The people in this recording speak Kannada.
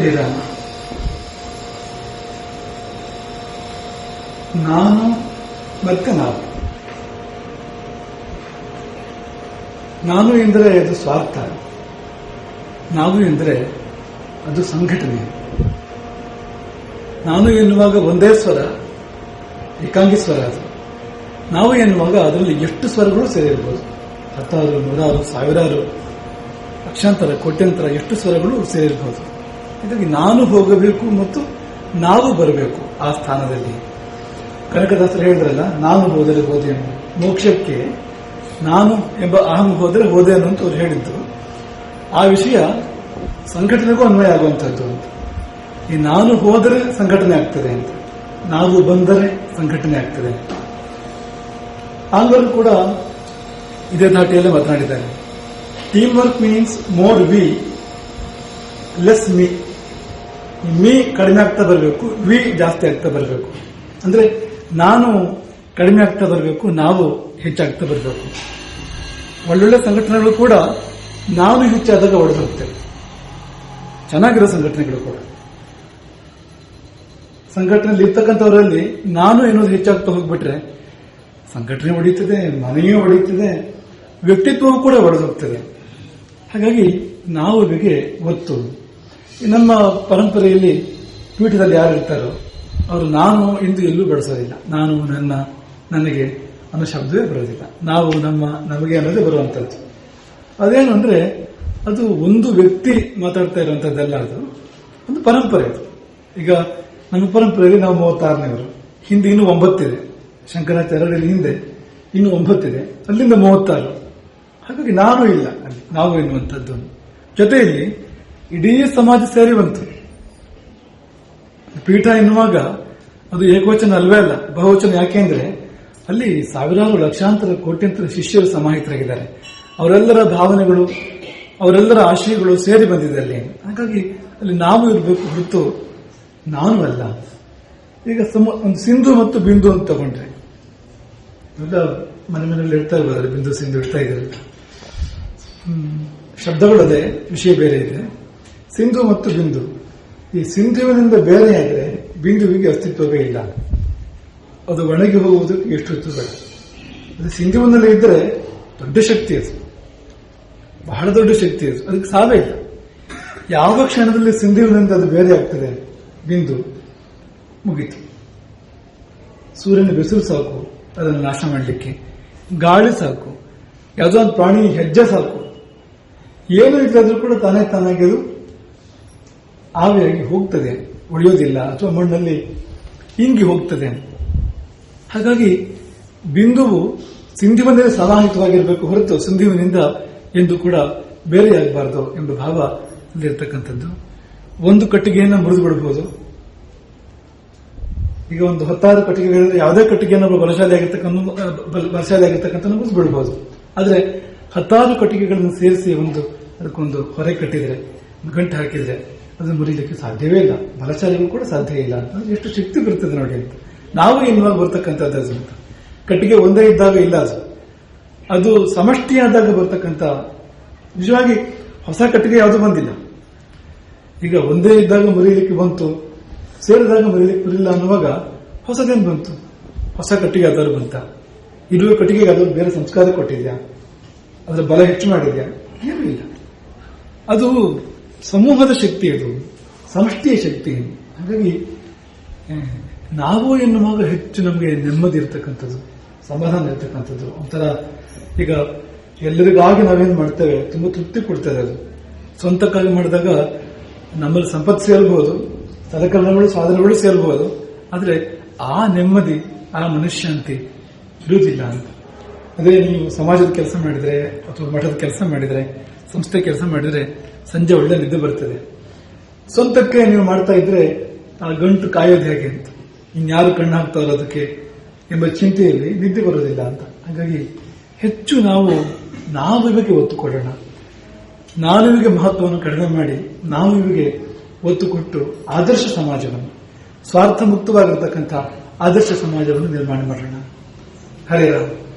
ಶ್ರೀರಾಮ ನಾನು ಮತ್ತೆ ನಾವು ನಾನು ಎಂದರೆ ಅದು ಸ್ವಾರ್ಥ. ನಾವು ಎಂದರೆ ಅದು ಸಂಘಟನೆ. ನಾನು ಎನ್ನುವಾಗ ಒಂದೇ ಸ್ವರ, ಏಕಾಂಗಿ ಸ್ವರ ಅದು. ನಾವು ಎನ್ನುವಾಗ ಅದರಲ್ಲಿ ಎಷ್ಟು ಸ್ವರಗಳು ಸೇರಿರ್ಬೋದು. ಹತ್ತಾರು, ನೂರಾರು, ಸಾವಿರಾರು, ಲಕ್ಷಾಂತರ, ಕೋಟ್ಯಂತರ ಎಷ್ಟು ಸ್ವರಗಳು ಸೇರಿರ್ಬೋದು. ಹಾಗಾಗಿ ನಾನು ಹೋಗಬೇಕು ಮತ್ತು ನಾವು ಬರಬೇಕು ಆ ಸ್ಥಾನದಲ್ಲಿ. ಕನಕದಾಸರು ಹೇಳಿದ್ರಲ್ಲ, ನಾನು ಹೋದರೆ ಹೋದೆ ಅನ್ನು ಮೋಕ್ಷಕ್ಕೆ ನಾನು ಎಂಬ ಅಹಂ ಹೋದರೆ ಹೋದೆ ಅನ್ನು ಅವರು ಹೇಳಿದ್ದು. ಆ ವಿಷಯ ಸಂಘಟನೆಗೂ ಅನ್ವಯ ಆಗುವಂಥದ್ದು ಅಂತ. ಈ ನಾನು ಹೋದರೆ ಸಂಘಟನೆ ಆಗ್ತದೆ ಅಂತ. ನಾವು ಬಂದರೆ ಸಂಘಟನೆ ಆಗ್ತದೆ ಆಂಗ್ಲರು ಕೂಡ ಇದೇ ಧಾಟಿಯಲ್ಲೇ ಮಾತನಾಡಿದ್ದಾರೆ. Team work means more we less me me ಕಡಿಮೆ ಆಗ್ತಾ ಬರಬೇಕು ವಿ ಜಾಸ್ತಿ ಆಗ್ತಾ ಬರಬೇಕು. ಅಂದ್ರೆ ನಾನು ಕಡಿಮೆ ಆಗ್ತಾ ಬರಬೇಕು, ನಾವು ಹೆಚ್ಚಾಗ್ತಾ ಬರಬೇಕು. ಒಳ್ಳೊಳ್ಳೆ ಸಂಘಟನೆಗಳು ಕೂಡ ನಾನು ಹೆಚ್ಚಾದಾಗ ಒಡೆದು ಹೋಗ್ತೇವೆ ಚೆನ್ನಾಗಿರೋ ಸಂಘಟನೆಗಳು ಕೂಡ. ಸಂಘಟನೆಯಲ್ಲಿ ಇರ್ತಕ್ಕಂಥವರಲ್ಲಿ ನಾನು ಏನೋ ಹೆಚ್ಚಾಗ್ತಾ ಹೋಗ್ಬಿಟ್ರೆ, ಸಂಘಟನೆ ಒಡೆಯುತ್ತದೆ ಮನೆಯೂ ಒಡೆಯುತ್ತದೆ ವ್ಯಕ್ತಿತ್ವವೂ ಕೂಡ ಒಡೆದು ಹೋಗ್ತದೆ. ಹಾಗಾಗಿ ನಾವು ಇವರಿಗೆ ಒತ್ತು. ನಮ್ಮ ಪರಂಪರೆಯಲ್ಲಿ ಪೀಠದಲ್ಲಿ ಯಾರು ಇರ್ತಾರೋ ಅವರು ನಾನು ಎಂದು ಎಲ್ಲೂ ಬಳಸೋದಿಲ್ಲ. ನಾನು ನನ್ನ, ನನಗೆ ಅನ್ನೋ ಶಬ್ದವೇ ಬರೋದಿಲ್ಲ. ನಾವು ನಮ್ಮ, ನಮಗೆ ಅನ್ನೋದೇ ಬರುವಂಥದ್ದು. ಅದೇನು ಅಂದ್ರೆ ಅದು ಒಂದು ವ್ಯಕ್ತಿ ಮಾತಾಡ್ತಾ ಇರುವಂತದ್ದಲ್ಲ ಅದು. ಒಂದು ಪರಂಪರೆ ಅದು. ಈಗ ನಮ್ಮ ಪರಂಪರೆಯಲ್ಲಿ ನಾವು ಮೂವತ್ತಾರನೇವರು ಹಿಂದೆ ಇನ್ನೂ ಒಂಬತ್ತಿದೆ. ಶಂಕರಾಚಾರ್ಯರಲ್ಲಿ ಹಿಂದೆ ಇನ್ನು ಒಂಬತ್ತಿದೆ. ಅಲ್ಲಿಂದ ಮೂವತ್ತಾರು. ಹಾಗಾಗಿ ನಾನು ಇಲ್ಲ ಅಲ್ಲಿ. ನಾವು ಎನ್ನುವಂಥದ್ದು ಜೊತೆಯಲ್ಲಿ ಇಡೀ ಸಮಾಜ ಸೇರಿ ಬಂತು ಪೀಠ ಎನ್ನುವಾಗ ಅದು ಏಕವಚನ ಅಲ್ವೇ ಅಲ್ಲ, ಬಹುವಚನ ಯಾಕೆಂದ್ರೆ ಅಲ್ಲಿ ಸಾವಿರಾರು ಲಕ್ಷಾಂತರ ಕೋಟ್ಯಂತರ ಶಿಷ್ಯರು ಸಮಾಹಿತರಾಗಿದ್ದಾರೆ. ಅವರೆಲ್ಲರ ಭಾವನೆಗಳು, ಅವರೆಲ್ಲರ ಆಶಯಗಳು ಸೇರಿ ಬಂದಿದೆ ಅಲ್ಲಿ. ಹಾಗಾಗಿ ಅಲ್ಲಿ ನಾವು ಇರಬೇಕು ಹೊರತು ನಾನು ಅಲ್ಲ. ಈಗ ಸಮ, ಒಂದು ಸಿಂಧು ಮತ್ತು ಬಿಂದು ಅಂತ ತಗೊಂಡ್ರೆ. ಎಲ್ಲ ಮನೆ ಮನೆಯಲ್ಲಿ ಇಡ್ತಾ ಇರ್ಬೋದು, ಬಿಂದು, ಸಿಂಧು ಇಡ್ತಾ ಇದ್ದಾರೆ ಹ್ಮ್. ಶಬ್ದಗಳದೇ ವಿಷಯ ಬೇರೆ ಇದೆ. ಸಿಂಧು ಮತ್ತು ಬಿಂದು. ಈ ಸಿಂಧುವಿನಿಂದ ಬೇರೆಯಾದರೆ ಬಿಂದುವಿಗೆ ಅಸ್ತಿತ್ವವೇ ಇಲ್ಲ. ಅದು ಒಣಗಿ ಹೋಗುವುದಕ್ಕೆ ಎಷ್ಟು ಬೇಡ ಅದು ಸಿಂಧುವಿನಲ್ಲಿ ಇದ್ದರೆ ದೊಡ್ಡ ಶಕ್ತಿ ಅದು. ಬಹಳ ದೊಡ್ಡ ಶಕ್ತಿ ಅದು. ಅದಕ್ಕೆ ಸಾವೇ ಇಲ್ಲ. ಯಾವ ಕ್ಷಣದಲ್ಲಿ ಸಿಂಧುವಿನಿಂದ ಅದು ಬೇರೆ ಆಗ್ತದೆ ಬಿಂದು. ಮುಗೀತು. ಸೂರ್ಯನ ಬಿಸಿಲು ಸಾಕು. ಅದನ್ನು ನಾಶ ಮಾಡಲಿಕ್ಕೆ. ಗಾಳಿ ಸಾಕು. ಯಾವುದೋ ಒಂದು ಪ್ರಾಣಿ ಹೆಜ್ಜೆ ಸಾಕು. ಏನು ಇಲ್ಲದ್ರೂ ಕೂಡ ತಾನೇ ತಾನಾಗಿ ಅದು ಆವಿಯಾಗಿ ಹೋಗ್ತದೆ ಉಳಿಯೋದಿಲ್ಲ ಅಥವಾ ಮಣ್ಣಲ್ಲಿ ಇಂಗಿ ಹೋಗ್ತದೆ. ಹಾಗಾಗಿ ಬಿಂದುವು ಸಿಂಧುವಿನಲ್ಲಿ ಸಮಾಹಿತವಾಗಿರಬೇಕು ಹೊರತು ಸಿಂಧುವಿನಿಂದ ಎಂದು ಕೂಡ ಬೇರೆಯಾಗಬಾರದು ಎಂಬ ಭಾವ ಅಲ್ಲಿರ್ತಕ್ಕಂಥದ್ದು. ಒಂದು ಕಟ್ಟಿಗೆಯನ್ನು ಮುರಿದು ಬಿಡಬಹುದು ಈಗ ಒಂದು ಹತ್ತಾರು ಕಟ್ಟಿಗೆಗಳಲ್ಲಿ ಯಾವುದೇ ಕಟ್ಟಿಗೆಯನ್ನು ಬಲಶಾಲಿ ಆಗಿರ್ತಕ್ಕಂಥ ಬಲಶಾಲಿ ಆಗಿರ್ತಕ್ಕಂಥ ಮುರಿದು ಬಿಡಬಹುದು ಆದರೆ ಹತ್ತಾರು ಕಟ್ಟಿಗೆಗಳನ್ನು ಸೇರಿಸಿ ಒಂದು, ಅದಕ್ಕೊಂದು ಹೊರೆ ಕಟ್ಟಿದರೆ ಗಂಟು ಹಾಕಿದ್ರೆ ಅದನ್ನು ಮುರಿಲಿಕ್ಕೆ ಸಾಧ್ಯವೇ ಇಲ್ಲ. ಬಲಶಾಲಿಗೂ ಕೂಡ ಸಾಧ್ಯ ಇಲ್ಲ ಅಂತ ಎಷ್ಟು ಶಕ್ತಿ ಬರ್ತದೆ ನೋಡಿ ಅಂತ. ನಾವು ಇನ್ವಾಗ ಬರ್ತಕ್ಕಂಥದ್ದು ಅದು ಅಂತ. ಕಟ್ಟಿಗೆ ಒಂದೇ ಇದ್ದಾಗ ಇಲ್ಲ ಅದು. ಅದು ಸಮಷ್ಟಿಯಾದಾಗ ಬರ್ತಕ್ಕಂಥ, ನಿಜವಾಗಿ ಹೊಸ ಕಟ್ಟಿಗೆ ಯಾವುದು ಬಂದಿಲ್ಲ. ಈಗ ಒಂದೇ ಇದ್ದಾಗ ಮುರಿಯಲಿಕ್ಕೆ ಬಂತು, ಸೇರಿದಾಗ ಮುರಿಯಲಿಕ್ಕೆ ಬರಲಿಲ್ಲ ಅನ್ನುವಾಗ ಹೊಸದೇನು ಬಂತು? ಹೊಸ ಕಟ್ಟಿಗೆ ಯಾವ್ದಾದ್ರು ಬಂತ? ಇರುವ ಕಟ್ಟಿಗೆ ಯಾವ್ದಾದ್ರು ಬೇರೆ ಸಂಸ್ಕಾರ ಕೊಟ್ಟಿದ್ಯಾ? ಅದರ ಬಲ ಹೆಚ್ಚು ಮಾಡಿದ್ಯಾ? ಏನೂ ಇಲ್ಲ. ಅದು ಸಮೂಹದ ಶಕ್ತಿ ಅದು, ಸಮಷ್ಟಿಯ ಶಕ್ತಿ ಹಾಗಾಗಿ ನಾವು ಎನ್ನುವಾಗ ಹೆಚ್ಚು ನಮಗೆ ನೆಮ್ಮದಿ ಇರ್ತಕ್ಕಂಥದ್ದು, ಸಮಾಧಾನ ಇರ್ತಕ್ಕಂಥದ್ದು. ಒಂಥರ ಈಗ ಎಲ್ಲರಿಗಾಗಿ ನಾವೇನು ಮಾಡ್ತೇವೆ, ತುಂಬ ತೃಪ್ತಿ ಕೊಡ್ತೇವೆ ಅದು. ಸ್ವಂತಕ್ಕಾಗಿ ಮಾಡಿದಾಗ ನಮ್ಮಲ್ಲಿ ಸಂಪತ್ತು ಸೇರ್ಬೋದು, ಸಲಕರಣೆಗಳು, ಸಾಧನಗಳು ಸೇರ್ಬೋದು. ಆದರೆ ಆ ನೆಮ್ಮದಿ, ಆ ಮನಃಶಾಂತಿ ಇರುವುದಿಲ್ಲ ಅಂತ. ಅದೇ ನೀವು ಸಮಾಜದ ಕೆಲಸ ಮಾಡಿದ್ರೆ ಅಥವಾ ಮಠದ ಕೆಲಸ ಮಾಡಿದ್ರೆ, ಸಂಸ್ಥೆ ಕೆಲಸ ಮಾಡಿದ್ರೆ ಸಂಜೆ ಒಳ್ಳೆ ನಿದ್ದೆ ಬರ್ತದೆ. ಸ್ವಂತಕ್ಕೆ ನೀವು ಮಾಡ್ತಾ ಇದ್ರೆ ಆ ಗಂಟು ಕಾಯೋದು ಹೇಗೆ ಅಂತ. ಇನ್ಯಾರು ಕಣ್ಣು ಹಾಕ್ತಾರೋ ಅದಕ್ಕೆ ಎಂಬ ಚಿಂತೆಯಲ್ಲಿ ನಿದ್ದೆ ಬರೋದಿಲ್ಲ ಅಂತ. ಹಾಗಾಗಿ ಹೆಚ್ಚು ನಾವು ನಾವಿಗೆ ಒತ್ತು ಕೊಡೋಣ. ನಾನುವಿಗೆ ಮಹತ್ವವನ್ನು ಕಡಿಮೆ ಮಾಡಿ ನಾವಿಗೆ ಒತ್ತು ಕೊಟ್ಟು ಆದರ್ಶ ಸಮಾಜವನ್ನು, ಸ್ವಾರ್ಥ ಮುಕ್ತವಾಗಿರ್ತಕ್ಕಂಥ ಆದರ್ಶ ಸಮಾಜವನ್ನು ನಿರ್ಮಾಣ ಮಾಡೋಣ. ಹರೇ